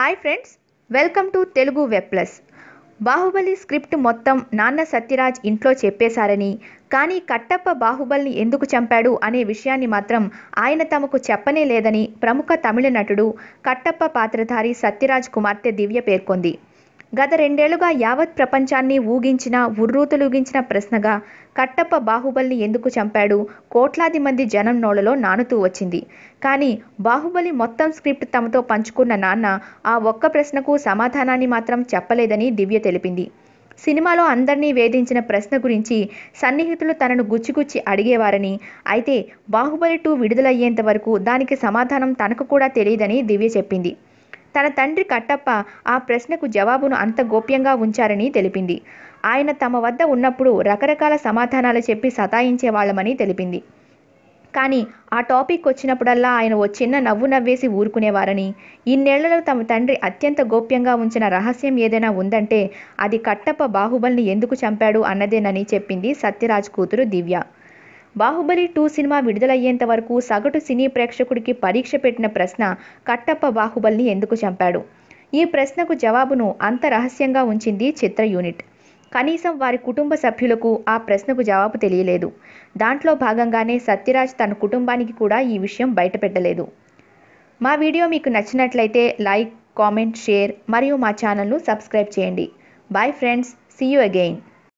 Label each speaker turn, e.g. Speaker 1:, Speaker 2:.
Speaker 1: Hi friends welcome to Telugu web plus Baahubali script మొత్తం నాన్న సత్యరాజ్ ఇంట్లో చెప్పేశారని కానీ కట్టప్ప బాహుబలిని ఎందుకు చంపాడు అనే విషయాన్ని మాత్రం ఆయన తమకు చెప్పనే లేదని ప్రముఖ తమిళ నటుడు కట్టప్ప పాత్రధారి సత్యరాజ్ కుమార్తె దివ్య పేర్కొంది. గత రెండేళ్ళుగా యావత్ ప్రపంచాన్ని ఊగించిన ఉర్రూతులూగించిన ప్రశ్నగా కట్టప్ప బాహుబలిని ఎందుకు చంపాడు? కోట్లాది మంది జనం నోళ్ళలో నానుతూ వచ్చింది. కానీ బాహుబలి మొత్తం స్క్రిప్ట్ తమతో పంచుకున్న నాన్న ఆ ఒక్క ప్రశ్నకు సమాధానాన్ని మాత్రం చెప్పలేదని దివ్య తెలిపింది. సినిమాలో అందరినీ వేధించిన ప్రశ్న గురించి సన్నిహితులు తనను గుచ్చిగుచ్చి అడిగేవారని అయితే బాహుబలి టూ విడుదలయ్యేంత వరకు దానికి సమాధానం తనకు కూడా తెలియదని దివ్య చెప్పింది. తన తండ్రి కట్టప్ప ఆ ప్రశ్నకు జవాబును అంత గోప్యంగా ఉంచారని తెలిపింది. ఆయన తమ వద్ద ఉన్నప్పుడు రకరకాల సమాధానాలు చెప్పి సతాయించేవాళ్ళమని తెలిపింది. కానీ ఆ టాపిక్ వచ్చినప్పుడల్లా ఆయన ఓ చిన్న నవ్వు నవ్వేసి ఊరుకునేవారని ఇన్నేళ్ళలో తమ తండ్రి అత్యంత గోప్యంగా ఉంచిన రహస్యం ఏదైనా ఉందంటే అది కట్టప్ప బాహుబలిని ఎందుకు చంపాడు అన్నదేనని చెప్పింది సత్యరాజ్ కూతురు దివ్య. బాహుబలి టూ సినిమా విడుదలయ్యేంత వరకు సగటు సినీ ప్రేక్షకుడికి పరీక్ష పెట్టిన ప్రశ్న కట్టప్ప బాహుబలిని ఎందుకు చంపాడు? ఈ ప్రశ్నకు జవాబును అంత రహస్యంగా ఉంచింది చిత్ర యూనిట్. కనీసం వారి కుటుంబ సభ్యులకు ఆ ప్రశ్నకు జవాబు తెలియలేదు. దాంట్లో భాగంగానే సత్యరాజ్ తన కుటుంబానికి కూడా ఈ విషయం బయటపెట్టలేదు. మా వీడియో మీకు నచ్చినట్లయితే లైక్ కామెంట్ షేర్ మరియు మా ఛానల్ను సబ్స్క్రైబ్ చేయండి. Bye friends see you again